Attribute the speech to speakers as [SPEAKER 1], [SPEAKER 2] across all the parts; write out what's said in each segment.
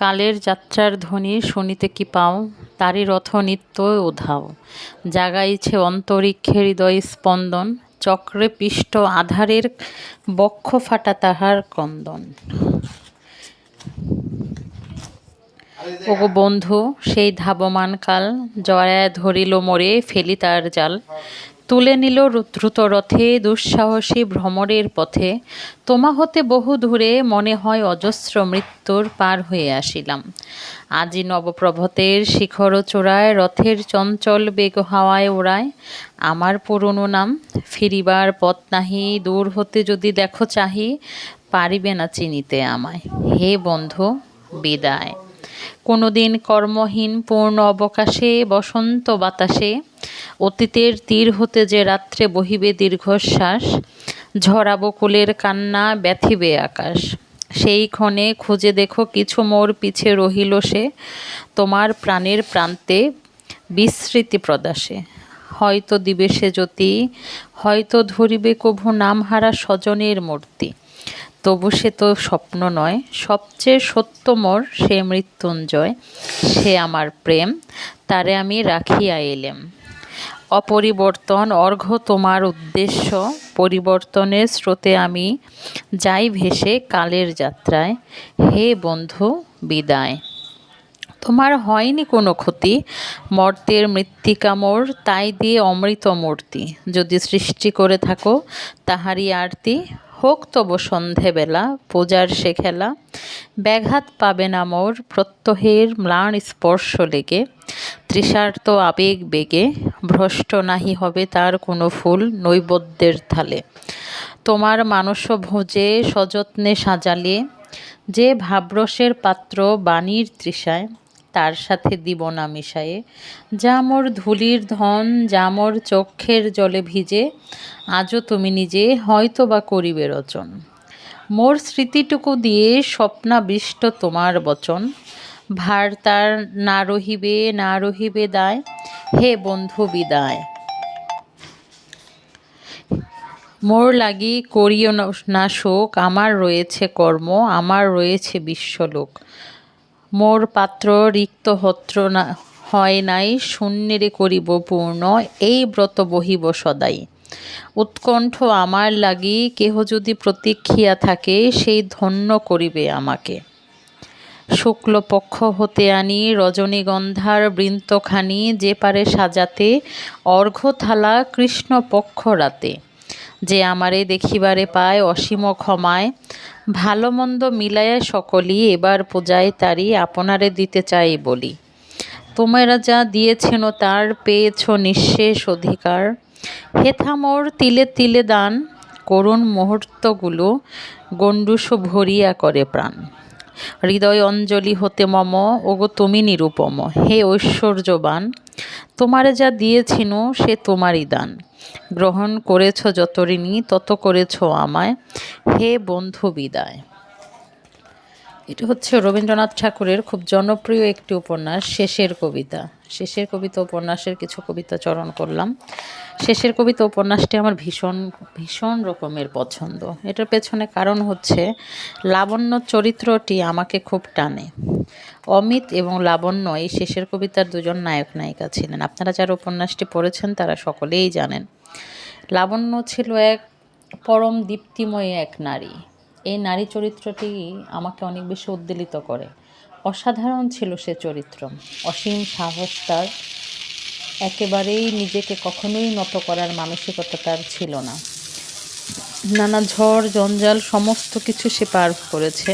[SPEAKER 1] কালের যাত্রার ধ্বনি শুনিতে কি পাও? তারই রথ নিত্য উধাও। জাগাইছে অন্তরিক্ষে হৃদয় স্পন্দন, চক্রে পিষ্ট আধারের বক্ষ ফাটা তাহার কন্দন। ওগো বন্ধু, সেই ধাবমান কাল, জয়ায় ধরিল মোরে ফেলি তার জাল। তুলে নিল রথে দুঃসাহসী ভ্রমরের পথে। তোমা হতে বহু দূরে মনে হয় অজস্র মৃত্যুর পার হয়ে আসিলাম। আজি নবপ্রভতের শিখর চূড়ায়, রথের চঞ্চল বেগ হাওয়ায় ওড়ায়। আমার পুরনো নাম, ফিরিবার পথ নাহি, দূর হতে যদি দেখো চাহি, পারিবে না চিনিতে আমায়। হে বন্ধু, বিদায়। কোনোদিন কর্মহীন পূর্ণ অবকাশে, বসন্ত বাতাসে অতীতের তীর হতে যে রাত্রে বহিবে দীর্ঘশ্বাস ঝরা বকুলের কান্না ব্যথিবে আকাশ। সেই ক্ষণে খুঁজে দেখো কিছু মোর পিছে রহিল সে, তোমার প্রাণের প্রান্তে বিস্মৃতি প্রদাসে। হয়তো দিবে সে জ্যোতি, হয়তো ধরিবে কভু নামহারা স্বজনের মূর্তি। তবু সে তো স্বপ্ন নয়, সবচেয়ে সত্য মোর সে মৃত্যুঞ্জয়, সে আমার প্রেম, তারে আমি রাখিয়া এলেম। অপরিবর্তন, অর্ঘ তোমার উদ্দেশ্য। পরিবর্তনের স্রোতে আমি যাই ভেসে কালের যাত্রায়। হে বন্ধু, বিদায়। তোমার হয়নি কোনো ক্ষতি, মর্তের মৃত্তিকামর, তাই দিয়ে অমৃত মূর্তি। যদি সৃষ্টি করে থাকো, তাহারই আরতি। হোক তব সন্ধেবেলা, পূজার সে খেলা। ব্যাঘাত পাবে না মোর প্রত্যহের ম্লান স্পর্শ লেগে। তৃষার্ত আবেগ বেগে, ভ্রষ্ট নাহি হবে তার কোনো ফুল নৈবদ্যের থালে। তোমার মানস ভোজে সযত্নে সাজালে, যে ভাবরসের পাত্র বাণীর তৃষায় তার সাথে দিব না মিশায়ে। যা মোর ধুলির ধন, যা মোর চক্ষের জলে ভিজে, আজও তুমি নিজে হয়তো বা করিবে রচন। মোর স্মৃতিটুকু দিয়ে স্বপ্নাবিষ্ট তোমার বচন। ভার তার না রহিবে না রহিবে দায়। হে বন্ধু বিদায়। মোর লাগি করিও না- শোক, আমার রয়েছে কর্ম, আমার রয়েছে বিশ্বলোক। মোর পাত্র রিক্ত হত্র না, হয় নাই, শূন্যেরে করিব পূর্ণ, এই ব্রত বহিব সদাই। উৎকণ্ঠ আমার লাগি কেহ যদি প্রতীক্ষিয়া থাকে, সেই ধন্য করিবে আমাকে। শুক্লপক্ষ হতে আনি, রজনীগন্ধার বৃন্তখানি যে পারে সাজাতে অর্ঘ্য থালা কৃষ্ণপক্ষ রাতে। যে আমারে দেখিবারে পায় অসীম ক্ষমায় ভালো মন্দ মিলাইয়া সকলই এবার পূজায় তারি আপনারে দিতে চাই বলি। তোমরা যা দিয়েছেন তার পেয়েছ নিঃশেষ অধিকার। হেথা মোর তিলে তিলে দান, করুণ মুহূর্তগুলো গণ্ডুষ ভরিয়া করে প্রাণ। হৃদয় অঞ্জলি হতে মম, ওগো তুমি নিরুপম। হে ঐশ্বর্যবান তোমারে যা দিয়েছিনু, সে তোমারই দান। গ্রহণ করেছ যত ঋণী, তত করেছ আমায়। হে বন্ধু বিদায়। এটা হচ্ছে রবীন্দ্রনাথ ঠাকুরের খুব জনপ্রিয় একটি উপন্যাস, শেষের কবিতা। শেষের কবিতা উপন্যাসের কিছু কবিতা চরণ করলাম। শেষের কবিতা উপন্যাসটি আমার ভীষণ ভীষণ রকমের পছন্দ। এটার পেছনে কারণ হচ্ছে, লাবণ্য চরিত্রটি আমাকে খুব টানে। অমিত এবং লাবণ্য এই শেষের কবিতার দুজন নায়ক নায়িকা ছিলেন। আপনারা যারা উপন্যাসটি পড়েছেন, তারা সকলেই জানেন। লাবণ্য ছিল এক পরম দীপ্তিময়ী এক নারী। এই নারী চরিত্রটি আমাকে অনেক বেশি উদ্বেলিত করে। অসাধারণ ছিল সে চরিত্র। অসীম সাহস তার। একেবারেই নিজেকে কখনোই নত করার মানসিকতা তার ছিল না। নানা ঝড়, জঞ্জাল, সমস্ত কিছু সে পার করেছে,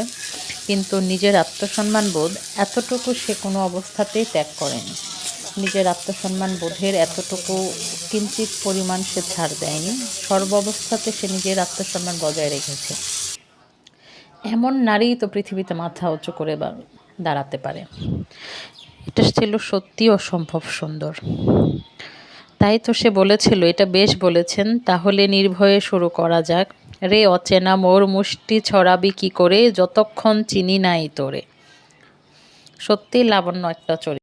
[SPEAKER 1] কিন্তু নিজের আত্মসম্মান বোধ এতটুকু সে কোনো অবস্থাতেই ত্যাগ করেনি। নিজের আত্মসম্মান বোধের এতটুকু কিঞ্চিত পরিমাণ সে ছাড় দেয়নি। সর্ব অবস্থাতে সে নিজের আত্মসম্মান বজায় রেখেছে। এমন নারী তো পৃথিবীতে মাথা উঁচু করে দাঁড়াতে পারে। এটা ছিল সত্যি অসম্ভব সুন্দর। তাই তো সে বলেছিল, এটা বেশ বলেছেন, তাহলে নির্ভয়ে শুরু করা যাক। রে অচেনা, মোর মুষ্টি ছড়াবি কি করে? যতক্ষণ চিনি নাই তোরে। সত্যি লাবণ্য একটা চরিত্র।